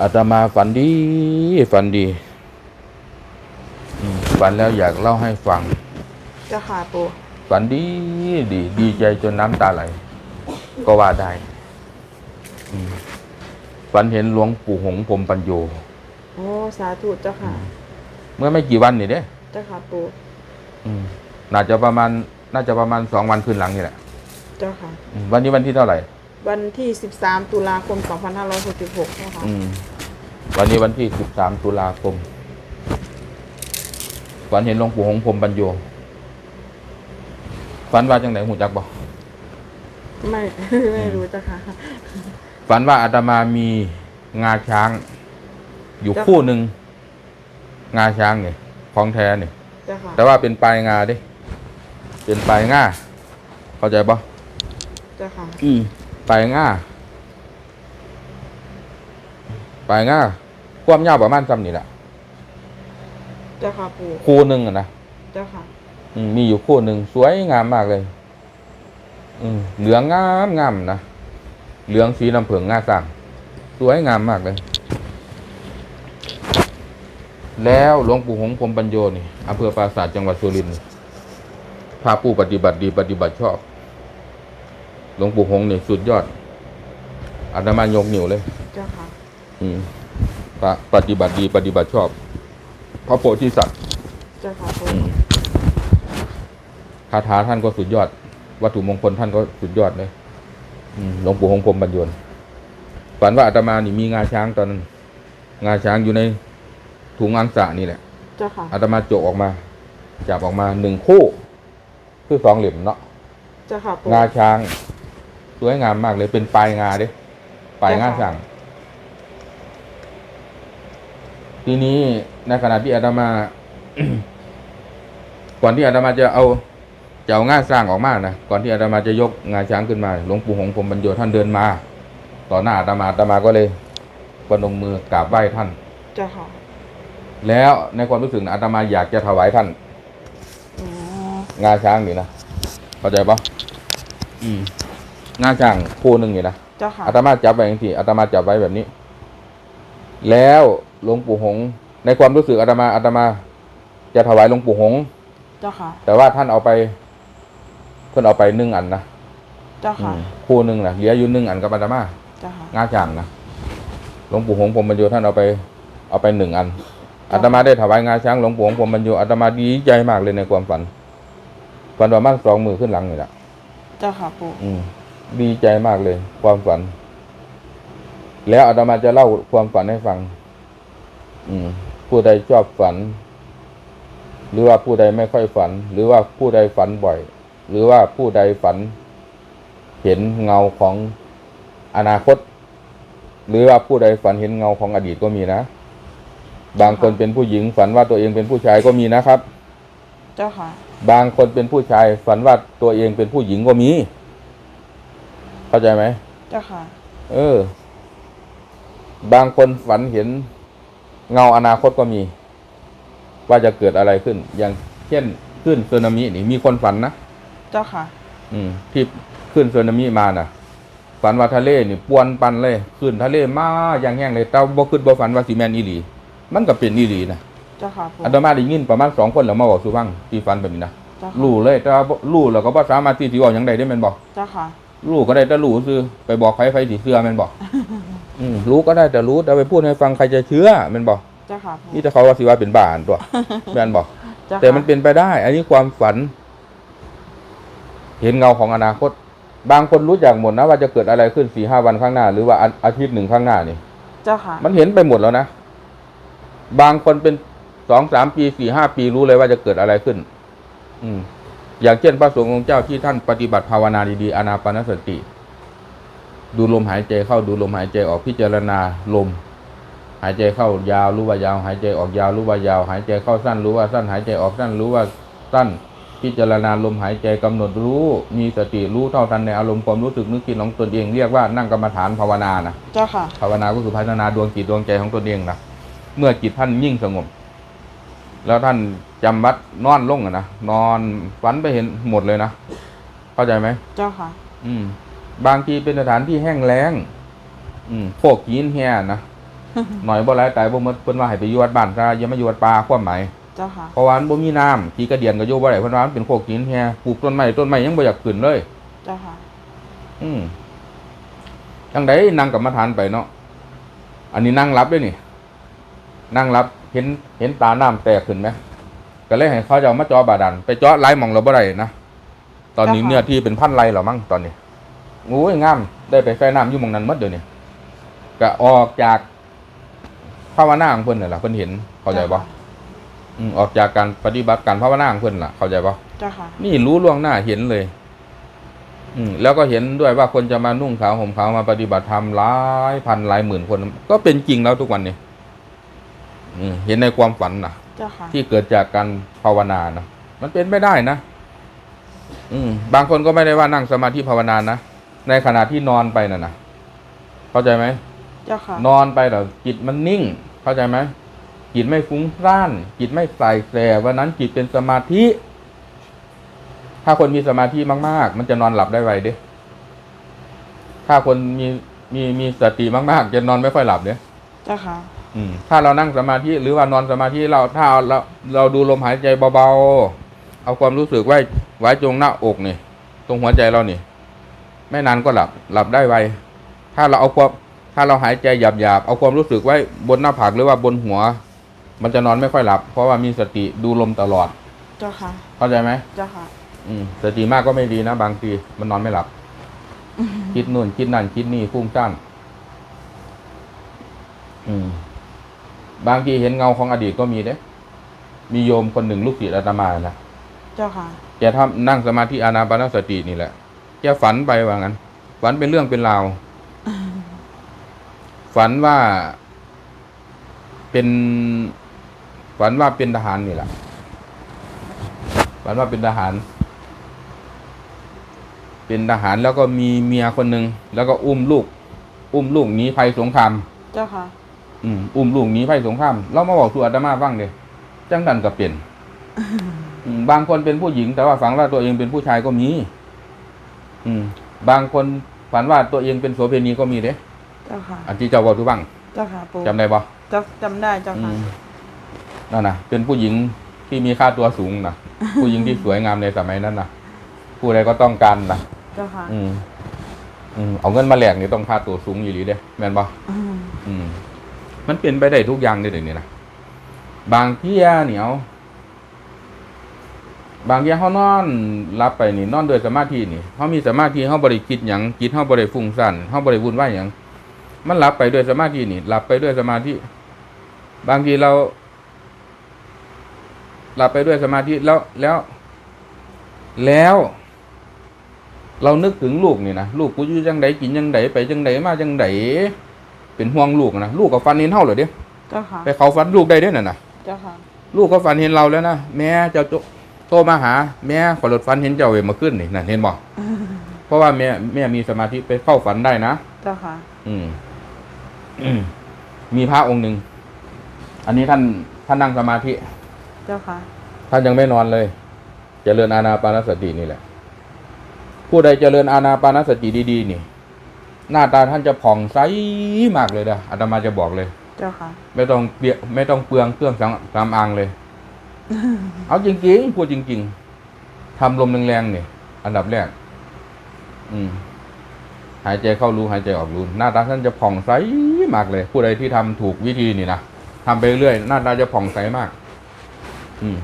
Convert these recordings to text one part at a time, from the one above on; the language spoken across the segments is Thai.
อาตมาฝันดีฝันดีอืมฝันแล้วอยากเล่าให้ฟังเจ้าค่ะปูฝันดีดีดีใจจนน้ำตาไหล ก็ว่าได้อืมฝันเห็นหลวงปู่หงส์พรหมปัญโยโอ้สาธุเจ้าค่ะ เมื่อไม่กี่วันนี่เด้เจ้าค่ะปูอืมน่าจะประมาณ น่าจะประมาณสองวันคืนหลังนี่แหละ เจ้าค่ะอืมวันนี้วันที่เท่าไหร่ วันที่13ตุลาคม2566เจ้าค่ะอืม วันนี้วันที่สิบสามตุลาคมฝันเห็นหลวงปู่หงส์พรหมปัญโยฝันว่าจังไหนหูจักบอกไม่ไม่รู้เจ้าค่ะฝันว่าอาตมามีงาช้าง อยู่จ้ะคู่หนึ่งงาช้างเนี่ยของแท้เนี่ยเจ้าค่ะแต่ว่าเป็นปลายงาเดิเป็นปลายง่าเข้าใจปะเจ้าค่ะอืมปลายง่า ปลายง่าความยาวประมาณซ้ำนี่แหละเจ้าค่ะปูคู่หนึ่งอะนะเจ้าค่ะอืมมีอยู่คู่หนึ่งสวยงามมากเลย อืมเหลืองงามงามนะเหลืองสีน้ำเผิงง่าสั่งสวยงามมากเลย แล้วหลวงปู่หงส์พรหมปัญโยนี่อำเภอปราสาทจังหวัดสุรินทร์พาผู้ปฏิบัติดีปฏิบัติชอบ หลวงปู่หงส์นี่สุดยอดอาตมายกนิ้วเลย เจ้าค่ะอืม ปะปฏิบัติดีปฏิบัติชอบ พระโพธิสัตว์เจ้าค่ะปูอืมคาถาท่านก็สุดยอด วัตถุมงคลท่านก็สุดยอดเลยอืมหลวงปู่หงส์พรหมบรรยนฝันว่าอาตมานี่มีงาช้างตอนนั้นงาช้างอยู่ในถุงอังสะนี่แหละเจ้าค่ะอาตมาโจกออกมาจับออกมาหนึ่งคู่ คือสองเหลี่ยมเนาะเจ้าค่ะปูงาช้างสวยงามมากเลยเป็นปลายงาเด้ปลายงาช้าง ทีนี้ในขณะที่อาตมา ก่อนที่อาตมาจะเอาจะเอาง่าสร้างออกมานะก่อนที่อาตมาจะยกงาช้างขึ้นมา หลวงปู่หงส์พรหมบรรโยท่านเดินมา ต่อหน้าอาตมาอาตมาก็เลยประนมมือกราบไหว้ท่านเจ้าค่ะแล้วในความรู้สึกนะอาตมาอยากจะถวายท่านอ๋องาช้างนี่นะเข้าใจปะอืมงาช้างคู่หนึ่งนี่นะเจ้าค่ะอาตมาจับไว้อย่างที่อาตมาจับไว้แบบนี้ แล้ว หลวงปู่หงส์ในความรู้สึกอาตมาอาตมา จะถวายหลวงปู่หงส์เจ้าค่ะ แต่ว่าท่านเอาไปเพิ่นเอาไปหนึ่งอันนะเจ้าอืค่ะมคู่หนึ่งนะเหลืออยู่หนึ่งอันกับอาตมาเจ้าค่ะ งาช้างนะหลวงปู่หงส์ผมบรรยุท่านเอาไป เอาไปหนึ่งอันอาตมาได้ถวายงาช้างหลวงปู่หงส์ผมบรรยุอาตมาดีใจมากเลยในความฝันฝันประมาณสองมือขึ้นหลังนี่แหละ เจ้าค่ะปูอืมดีใจมากเลย ความฝัน แล้วอาตมาจะเล่าความฝันให้ฟังอืม ผู้ใดชอบฝัน หรือว่าผู้ใดไม่ค่อยฝัน หรือว่าผู้ใดฝันบ่อย หรือว่าผู้ใดฝัน เห็นเงาของอนาคต หรือว่าผู้ใดฝันเห็นเงาของอดีตก็มีนะ บางคนเป็นผู้หญิงฝันว่าตัวเองเป็นผู้ชายก็มีนะครับ เจ้าค่ะ บางคนเป็นผู้ชายฝันว่าตัวเองเป็นผู้หญิงก็มี เข้าใจไหมเจ้าค่ะ เออ บางคนฝันเห็น เงาอนาคตก็มี ว่าจะเกิดอะไรขึ้น อย่างเช่นขึ้นสึนามินี่มีคนฝันนะเจ้าค่ะ อืม ที่ขึ้นสึนามิมาน่ะ ฝันว่าทะเลนี่ปวนปันเลยขึ้นทะเลมาอย่างแห้งเลยแต่บ่ขึ้นบ่ฝันว่าสีแมนอีหลี มันก็เป็นอีหลีนะเจ้าค่ะปูอาตมาได้ยินประมาณสองคนแล้วมาบอกสุฟังที่ฝันแบบนี้นะเจ้าค่ะรู้เลยแต่ว่าบ่รู้แล้วก็บ่สามารถที่สิเว้าหยังได้ได้แม่นบ่เจ้าค่ะ รู้ก็ได้แต่รู้ซื้อไปบอกใครใครสิเชื่อแม่นบอก อืมรู้ก็ได้แต่รู้แต่ไปพูดให้ฟังใครจะเชื่อแม่นบอกเจ้าค่ะปูนี่แต่เขาว่าสิว่าเป็นบ้าอันตัว แม่นบอกเจ้าค่ะแต่มันเป็นไปได้ อันนี้ความฝัน เห็นเงาของอนาคต บางคนรู้จักหมดนะว่าจะเกิดอะไรขึ้นสี่ห้าวันข้างหน้า หรือว่าอาอาทิตย์หนึ่งข้างหน้านี่ เจ้าค่ะมันเห็นไปหมดแล้วนะ บางคนเป็นสองสามปีสี่ห้าปีรู้เลยว่าจะเกิดอะไรขึ้น อืม อย่างเช่นพระสงฆ์องค์เจ้าที่ท่านปฏิบัติภาวนาดีๆอานาปานสติ ดูลมหายใจเข้าดูลมหายใจออกพิจารณาลม หายใจเข้ายาวรู้ว่ายาว หายใจออกยาวรู้ว่ายาว หายใจเข้าสั้นรู้ว่าสั้น หายใจออกสั้นรู้ว่าสั้น พิจารณาลมหายใจกำหนดรู้มีสติรู้เท่าทันในอารมณ์ความรู้สึกนึกคิดของตนเองเรียกว่านั่งกรรมฐานภาวนานะเจ้าค่ะภาวนาก็คือพัฒนาดวงจิตดวงใจของตนเองนะเมื่อจิตท่านยิ่งสงบ แล้วท่านจำวัดนอนลงอะนะนอนฝันไปเห็นหมดเลยนะเข้าใจไหมเจ้าค่ะ อืม บางทีเป็นสถานที่แห้งแล้ง อืมโคกหินแห่นะหน่อยบ่หลายตายบ่หมดเพิ่นว่าให้ไปอยู่วัดบ้านซะอย่ามาอยู่วัดป่าความหมายเจ้าค่ะเพราะว่ามันบ่มีน้ำขี้กระเดียนก็อยู่บ่ได้เพิ่นว่ามันเป็นโคกหินแฮปลูกต้นไม้ต้นไม้ยังบ่อยากขึ้นเลย เจ้าค่ะ อืมจังไดนั่งกรรมฐานไปเนาะอันนี้นั่งรับด้วยนี่ นั่งรับ เห็นเห็นตาน้ำแตกขึ้นไหมก็เลยให้เขาจะเอามาเจอบาดันไปเจาะไล่มองเราบ่ได้นะตอนนี้เจ้าค่ะเนื้อที่เป็นพันไรหรอมั้งตอนนี้โอ้ยงามได้ไปใส่น้ำอยู่หมองนั้นหมดเดี๋ยวนี้ก็ออกจากภาวนาของเพิ่นน่ะล่ะเพิ่นเห็นเข้าใจปะอืมออกจากการปฏิบัติการภาวนาของเพิ่นล่ะ เข้าใจปะเจ้าค่ะนี่รู้ล่วงหน้าเห็นเลย อืมแล้วก็เห็นด้วยว่าคนจะมานุ่งขาวห่มขาวมาปฏิบัติธรรมหลายพันหลายหมื่นคน ก็เป็นจริงแล้วทุกวันนี้อืม เห็นในความฝันนะเจ้าค่ะที่เกิดจากการภาวนานะมันเป็นไม่ได้นะ อืม บางคนก็ไม่ได้ว่านั่งสมาธิภาวนานะในขณะที่นอนไปน่ะนะเข้าใจไหมเจ้าค่ะ นอนไปแล้วจิตมันนิ่ง เข้าใจไหมจิตไม่ฟุ้งซ่าน จิตไม่ใส่แสวันนั้นจิตเป็นสมาธิ ถ้าคนมีสมาธิมาก ๆ มันจะนอนหลับได้ไวเด้ถ้าคนมีมีมีสติมาก ๆ จะนอนไม่ค่อยหลับเด้เจ้าค่ะอืม ถ้าเรานั่งสมาธิหรือว่านอนสมาธิเราถ้าเราเราดูลมหายใจเบาๆ เอาความรู้สึกไว้ไว้จงหน้าอกนี่ ตรงหัวใจเรานี่ไม่นานก็หลับหลับได้ไว ถ้าเราเอาความถ้าเราหายใจหยาบๆเอาความรู้สึกไว้บนหน้าผากหรือว่าบนหัว มันจะนอนไม่ค่อยหลับ เพราะว่ามีสติดูลมตลอด เจ้าค่ะ เข้าใจไหมเจ้าค่ะ อืมสติมากก็ไม่ดีนะ บางทีมันนอนไม่หลับ คิดนู่นคิดนั่นคิดนี่ฟุ้งซ่านอืม บางทีเห็นเงาของอดีตก็มีเด้มีโยมคนหนึ่งลูกศิษย์อาตมานะเจ้าค่ะแกทำนั่งสมาธิอานาปานสตินี่แหละแกฝันไปว่างั้น ฝันเป็นเรื่องเป็นราวฝันว่าเป็น ฝันว่าเป็นทหารนี่แหละฝันว่าเป็นทหาร เป็นทหารแล้วก็มีเมียคนหนึ่งแล้วก็อุ้มลูก อุ้มลูกหนีภัยสงครามเจ้าค่ะ อืมอุ้มลูกหนีภัยสงครามเรามาบอกสู่อาตมาฟังเด้จังดันก็เปลี่ยนอืมบางคนเป็นผู้หญิง แต่ว่าฝันว่าตัวเองเป็นผู้ชายก็มี อืม บางคนฝันว่าตัวเองเป็นโสเภณีก็มีเด้เจ้าค่ะอันที่เจ้าบอกทุกบ้างเจ้าค่ะปู่จำได้ปะจำจำได้เจ้าอืค่ะมนั่นนะเป็นผู้หญิงที่มีค่าตัวสูงนะผู้หญิงที่สวยงามในสมัยนั้นนะผู้ใดก็ต้องการนะเจ้าค่ะอืมอืมเอาเงินมาแลกนี่ต้องค่าตัวสูงอยู่หรือเด้แม่นปะอืมอื มันเปลี่ยนไปได้ทุกอย่างเลยเดี๋ยวนี้นะบางเที่ยเหนียว บางเที่ยเขานอนรับไปนี่นอนด้วยสมาธินี่เขามีสมาธิเขาบริคิดอย่างจิตเขาบริฟุ้งซ่านเขาบริวุ่นวายอย่างมันหลับไปด้วยสมาธินี่หลับไปด้วยสมาธิบางทีเราหลับไปด้วยสมาธิแล้วแล้ว แล้ว เรานึกถึงลูกนี่นะลูกกูอยู่จังไดกินจังไดไปจังไดมาจังได เป็นห่วงลูกนะลูกก็ฟันเห็นเท่าเหรอเด้เจ้าค่ะไปเขาฟันลูกได้เด้น่ะนะเจ้าค่ะลูกก็ฟันเห็นเราแล้วนะแม่เจ้าโตโทรมาหา แม่ขอรถฟันเห็นเจ้าเวมาขึ้นนี่นั่นเห็นบอกเพราะว่าแม่แม่มีสมาธิไปเข้าฝันได้นะเจ้าค่ะ อืมอืมมีพระองค์หนึ่งอันนี้ท่านท่านนั่งสมาธิ เจ้าค่ะ ท่านยังไม่นอนเลยเจริญอาณาปานสตินี่แหละ ผู้ใดเจริญอาณาปานสติดีๆนี่ หน้าตาท่านจะผ่องใสมากเลยนะอาตมาจะบอกเลย เจ้าค่ะ ไม่ต้องเปียไม่ต้องเปลืองเครื่องสำสำอางเลย เอาจริงๆพูดจริง ๆทำลมแรงๆเนี่ยอันดับแรก อืม หายใจเข้ารู้หายใจออกรู้หน้าตาท่านจะผ่องใสมากเลย ผู้ใดที่ทำถูกวิธีนี่นะทำไปเรื่อยหน้าตาจะผ่องใสมาก อืม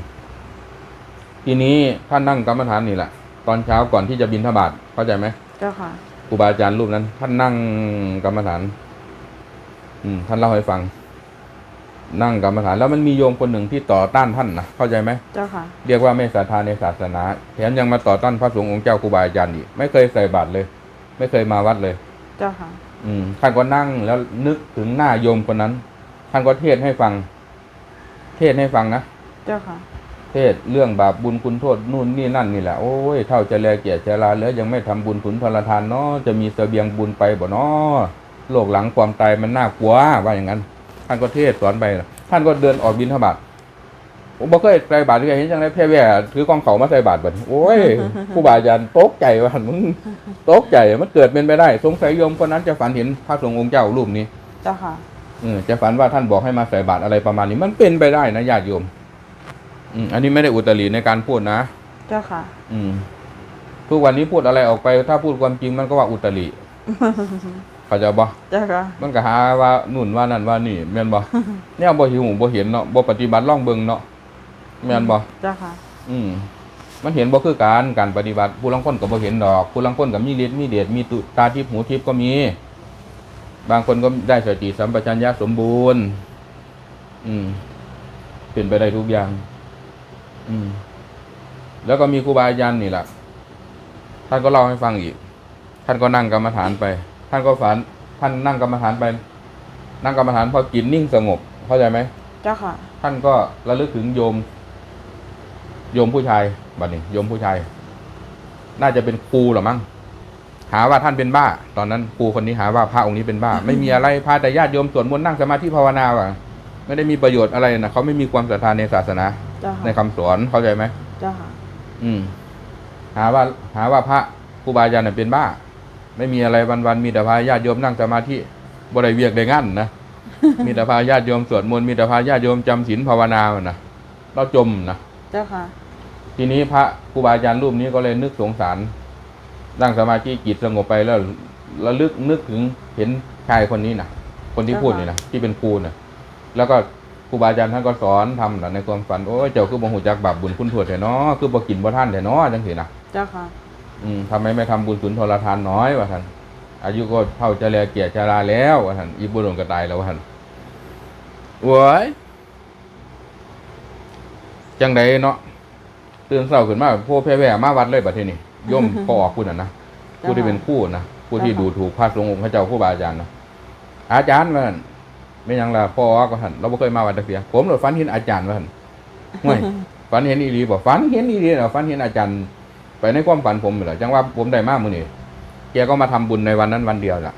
ทีนี้ท่านนั่งกรรมฐานนี่แหละตอนเช้าก่อนที่จะบินทบาทเข้าใจไหมเจ้าค่ะ ครูบาอาจารย์รูปนั้น ท่านนั่งกรรมฐาน อืม ท่านเล่าให้ฟัง นั่งกรรมฐาน แล้วมันมีโยมคนหนึ่งที่ต่อต้านท่านนะเข้าใจไหมเจ้าค่ะ เรียกว่าไม่ศรัทธาในศาสนาแถมยังมาต่อต้านพระสงฆ์องค์เจ้าครูบาอาจารย์อีกไม่เคยใส่บาตรเลย ไม่เคยมาวัดเลย เจ้าค่ะ อืมท่านก็นั่งแล้วนึกถึงหน้าโยมคนนั้น ท่านก็เทศให้ฟัง เทศให้ฟังนะเจ้าค่ะ เทศเรื่องบาปบุญคุณโทษนู่นนี่นั่นนี่แหละโอ้ยเท่าจะแลเกียรติเจราแล้วยังไม่ทำบุญขุนทรทานเนาะจะมีเสบียงบุญไปบ่เนาะโลกหลังความตายมันน่ากลัวว่าอย่างนั้น ท่านก็เทศสอนไปนะท่านก็เดินออกบินทบาทผมบ่เคยใส่บาตรเลยเห็นจังไรแพ่แว่ถือกองเขามาใส่บาตรบัดนี้โอ้ยผู้บาอาจารย์ตกใจว่ามึงตกใจมันเกิดเป็นไปได้ สงสัยโยมคนนั้นจะฝันเห็นพระสงฆ์องค์เจ้ารูปนี้เจ้าค่ะอเออจะฝันว่าท่านบอกให้มาใส่บาตรอะไรประมาณนี้มันเป็นไปได้นะญาติโยม อืมอันนี้ไม่ได้อุตริในการพูดนะ เจ้าค่ะ อืม ทุกวันนี้พูดอะไรออกไป ถ้าพูดความจริงมันก็ว่าอุตริเข้าใจบ่เจ้าค่ะ มันก็หาว่านุ่นว่านั่นว่านี่แม่นบ่เนี่ยบ่หิวบ่เห็นเนาะบ่ปฏิบัติล่องเบิ่งเนาะแม่นบ่เจ้าค่ะ อืมมันเห็นบ่คือการการปฏิบัติผู้ลางคนก็บ่เห็นดอก ผู้ลางคนก็มีฤทธิ์มีเดชมีตุตาทิพย์หูทิพย์ก็มี บางคนก็ได้สติสัมปชัญญะสมบูรณ์ อืมเป็นไปได้ทุกอย่าง อืม แล้วก็มีครูบาอาจารย์นี่แหละท่านก็เล่าให้ฟังอีก ท่านก็นั่งกรรมฐานไป ท่านก็ฝัน ท่านนั่งกรรมฐานไป นั่งกรรมฐานพอจิตนิ่งสงบ เข้าใจไหมเจ้าค่ะ ท่านก็ระลึกถึงโยม โยมผู้ชายบัดนี้ โยมผู้ชาย น่าจะเป็นครูหรือมั้ง หาว่าท่านเป็นบ้า ตอนนั้นครูคนนี้หาว่าพระองค์นี้เป็นบ้า ไม่มีอะไรพาแต่ญาติโยมสวดมนต์นั่งสมาธิภาวนาว่ะ ไม่ได้มีประโยชน์อะไรนะเขาไม่มีความศรัทธาในศาสนาเจ้าค่ะในคำสอนเข้าใจไหมเจ้าค่ะอืม หาว่า หาว่าพระครูบาอาจารย์นะเป็นบ้า ไม่มีอะไรวันๆมีแต่พาญาติโยมนั่งสมาธิบ่ได้เวียกได้งั้นนะ มีแต่พาญาติโยมสวดมนต์มีแต่พาญาติโยมจำศีลภาวนาว่ะนะเราจมนะ เจ้าค่ะทีนี้พระครูบาอาจารย์รูปนี้ก็เลยนึกสงสารนั่งสมาธิจิตสงบไปแล้วระลึกนึกถึงเห็นชายคนนี้นะคนที่พูดนี่นะที่เป็นครูนะแล้วก็ค รูบาอาจารย์ท่านก็สอนทำนะในความฝันโอ้ยเจ้าคือบ่หูจักบาปบุญคุณโทษแต่เนาะคือบ่กินบ่ท่านแต่เนาะจังสินะเจ้าค่ะอืมทำไมไม่ทำบุญสุนทรทานน้อยว่าท่านอายุก็เท่าจะแลเกียรติชราแล้วว่าท่านอีบุรุษก็ตายแล้วว่าท่านโว้ยจังใดเนาะตื่นเช้าขึ้นมาพวกแพ่แว่มาวัดเลยบัดทีนี้ย่อมพอออกคุณน่ะนะผู้ที่เป็นคู่นะผู้ที่ดูถูกพระสงฆ์องค์พระเจ้าครูบาอาจารย์นะอาจารย์ว่าท่าน ไม่หยังล่ะพ่อก็ท่านเราไม่เคยมาวัดตะเกียผมหลดฝันเห็นอาจารย์ว่าท่านห่วยฝันเห็นอีหลีบอกฝันเห็นอีหลีเหรอฝันเห็นอาจารย์ ไปในความฝันผมเหรอจังว่าผมได้มากมือนี่แกก็มาทำบุญในวันนั้นวันเดียวล่ะ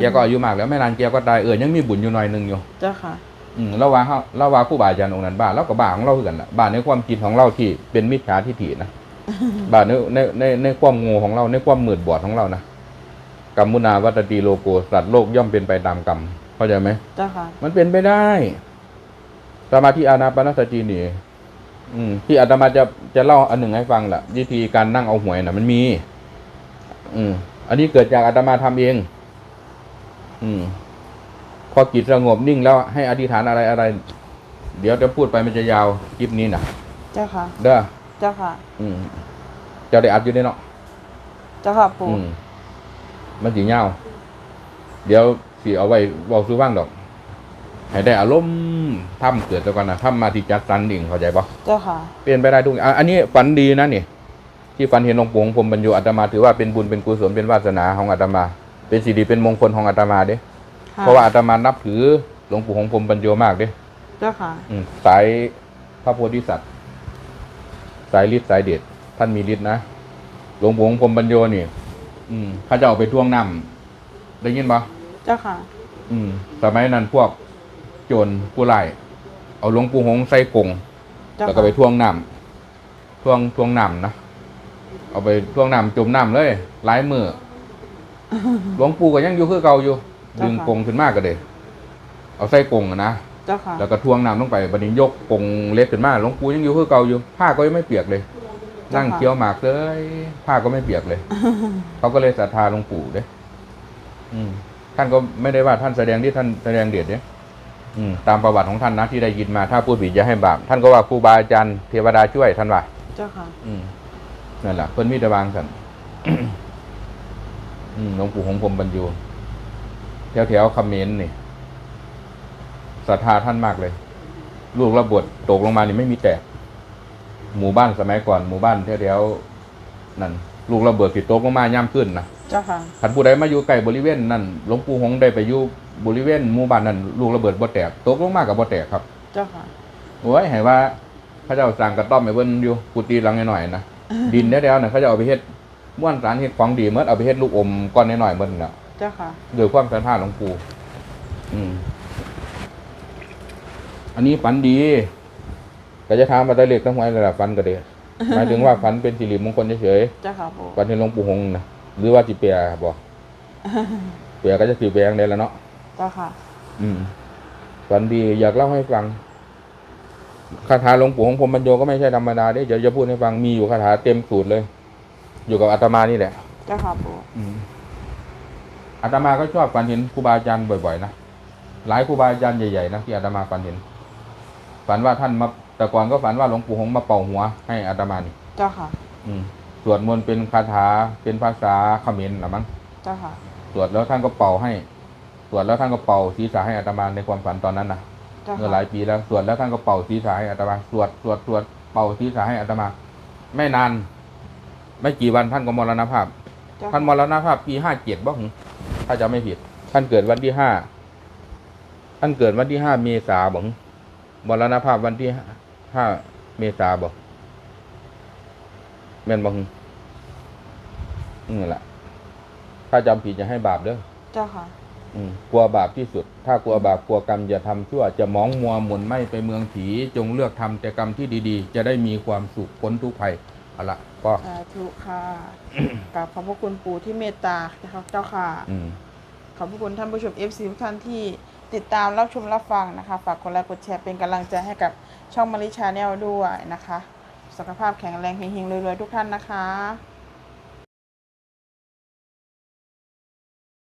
แกก็อายุมากแล้วไม่นานแกก็ตายเออยังมีบุญอยู่หน่อยหนึงอยู่เจ้าค่ะอืมเราว่าเฮาเราว่าผู้บาอาจารย์องค์นั้นบ้าเราก็บ้าของเราคือกันล่ะบ้าในความคิดของเราที่เป็นมิจฉาทิฏฐินะบ้าในในในในความโง่ของเราในความมืดบอดของเรานะกรรมมุนาวัตติโลโกสัตว์โลกย่อมเป็นไปตามกรรม เข้าใจไหมเจ้าค่ะ มันเป็นไปได้สมาธิอานาปานสตินี่อืม ที่อาตมาจะจะเล่าอันหนึ่งให้ฟังล่ะวิธีการนั่งเอาหวยน่ะมันมี อืม อันนี้เกิดจากอาตมาทำเอง อืม พอจิตสงบนิ่งแล้วให้อธิษฐานอะไรอะไร เดี๋ยวจะพูดไปมันจะยาวคลิปนี้น่ะเจ้าค่ะ เด้อ เจ้าค่ะ อืมเจะได้อัดอยู่ในเนาะ เจ้าค่ะปู่อืมมันสีเงาวเดี๋ยว สีเอาไว้บอกซื้อว่างดอก ให้ได้อารมณ์ทำเกิดตัวกันนะทำมาที่จัดสรรดิ่งเข้าใจปะเจ้าค่ะ เปลี่ยนไปได้ทุกอย่างอะอันนี้ฝันดีนะนี่ ที่ฝันเห็นหลวงปู่ของผมบรรยุอาตมาถือว่าเป็นบุญเป็นกุศลเป็นวาสนาของอาตมา เป็นสิริเป็นมงคลของอาตมาเด้ค่เพราะว่าอาตมานับถือหลวงปู่ของผมบรรยุมากเด้ เจ้าค่ะอืมสายพระโพธิสัตว์ สายฤทธิ์สายเดชท่านมีฤทธิ์นะหลวงปู่ของผมบรรยุนี่ อืมเขาจะเอาไปท่วงน้ำได้ยินปะ เจ้าค่ะ อืม สมัยนั้นพวกโจรผู้ไล่เอาหลวงปู่หงใส่กรงเจ้าแล้วก็ค่ะไปท่วงน้ำท่วงท่วงน้ำนะเอาไปท่วงน้ำจมน้ำเลยหลายมือหลวงปู่ก็ยังอยู่คือเก่าอยู่ ดึงกรงขึ้นมากก็เลยเอาใส่กรงอะนะ เจ้าค่ะ แล้วก็ท่วงน้ำลงไปบัดนี้ยกกรงเล็กขึ้นมาหลวงปู่ยังอยู่คือเก่าอยู่ ผ้าก็ยังไม่เปียกเลยนั่งเคี้ยวหมากเลย ผ้าก็ไม่เปียกเลย เขาก็เลยศรัทธาหลวงปู่เด้อืม ท่านก็ไม่ได้ว่าท่านแสดงที่ท่านแสดงเดชเด้อืมตามประวัติของท่านนะที่ได้ยินมาถ้าพูดผิดอย่าให้บาปท่านก็ว่าครูบาอาจารย์เทวดาช่วยท่านว่าเจ้าค่ะอืมนั่นแหละเพิ่นมีแต่วางสันอืมหลวงปู่ของผมบรรยูแถวแถวๆคำเขมนนี่ศรัทธาท่านมากเลย ลูกระบวดตกลงมานี่ไม่มีแตก หมู่บ้านสมัยก่อน หมู่บ้านแถวแถวๆนั่นลูกระเบิดติดตกลงมาย่ำขึ้นนะ เจ้าค่ะขันผู้ใดมาอยู่ใกล้บริเวณนั่นหลวงปู่หงได้ไปอยู่บริเวณหมู่บ้านนั่นลูกระเบิดบ่แตกตกลงมากับบ่แตกครับ เจ้าค่ะโอ้ยให้ว่าเขาเจ้าสั่งกระต้อมไปเบิ่นอยู่กุฏิหลังหน่อยๆนะดินแถวๆน่ะเขาจะเอาไปเฮ็ดม้วนสารเฮ็ดของดีเมื่อเอาไปเฮ็ดลูกอมก้อนน้อยๆเบิ่นน่ะเจ้าค่ะโดยความศรัทธาหลวงปู่อืม อันนี้ฝันดีก็จะถามมาได้เล็กทั้งหวยระดับฝันก็ได้หมายถึงว่าฝันเป็นสิริมงคลเฉยเจ้าค่ะปู่ๆฝันเห็นหลวงปู่หงนะ หรือว่าสิเปียบ่เปียก็จะสิแปลงได้แล้วเนาะเจ้าค่ะออืมฝันดีอยากเล่าให้ฟังคาถาหลวงปู่ของผมบรรโยก็ไม่ใช่ธรรมดาเด้เดี๋ยวจะพูดให้ฟังมีอยู่คาถาเต็มสูตรเลย อยู่กับอาตมานี่แหละเจ้าค่ะปูอืมอาตมาก็ชอบฝันเห็นครูบาอาจารย์บ่อยๆนะหลายครูบาอาจารย์ใหญ่ๆนะที่อาตมาฝันเห็น ฝันว่าท่านมาแต่ก่อนก็ฝันว่าหลวงปู่หงส์มาเป่าหัว ให้อาตมานี่เจ้าค่ะ อืมส วดมนต์เป็นคาถาเป็นภาษาเขมรหรือมั้งเจ้าค่ะสวดแล้วท่านก็เป่าให้สวดแล้วท่านก็เป่าศีรษะให้อาตมาในความฝันตอนนั้นนะเจ้าเมื่อหค่ะลายปีแล้วสวดแล้วท่านก็เป่าศีรษะให้อาตมาสวดสวดสวดเป่าศีรษะให้อาตมา ไม่นาน ไม่กี่วันท่านก็มรณภาพเจ้าท่านมค่ะรณภาพปีห้าเจ็ดบ้างถ้าจะไม่ผิด ท่านเกิดวันที่ห้าท่านเกิดวันที่ห้าเมษาบ้างมรณภาพวันที่ห้าเมษาบ่แม่นบ้าง นี่แหละ ถ้าจำผิดจะให้บาปเด้อเจ้าค่ะ อืมกลัวบาปที่สุด ถ้ากลัวบาปกลัวกรรมอย่าทำชั่ว จะมองมัวหมุนไม่ไปเมืองผีจงเลือกทำแต่กรรมที่ดีๆ จะได้มีความสุขพ้นทุกภัยเอาละก็สาธุค่ะกราบขอบพระคุณปู่ที่เมตตาเจ้าค่ะ อืมขอบพระคุณท่านผู้ชม FC ทุกท่านที่ติดตามรับชมรับฟังนะคะ ฝากกดไลค์กดแชร์เป็นกำลังใจให้กับช่องมาริชาแนลด้วยนะคะ สุขภาพแข็งแรงเฮงๆรวยๆทุกท่านนะคะ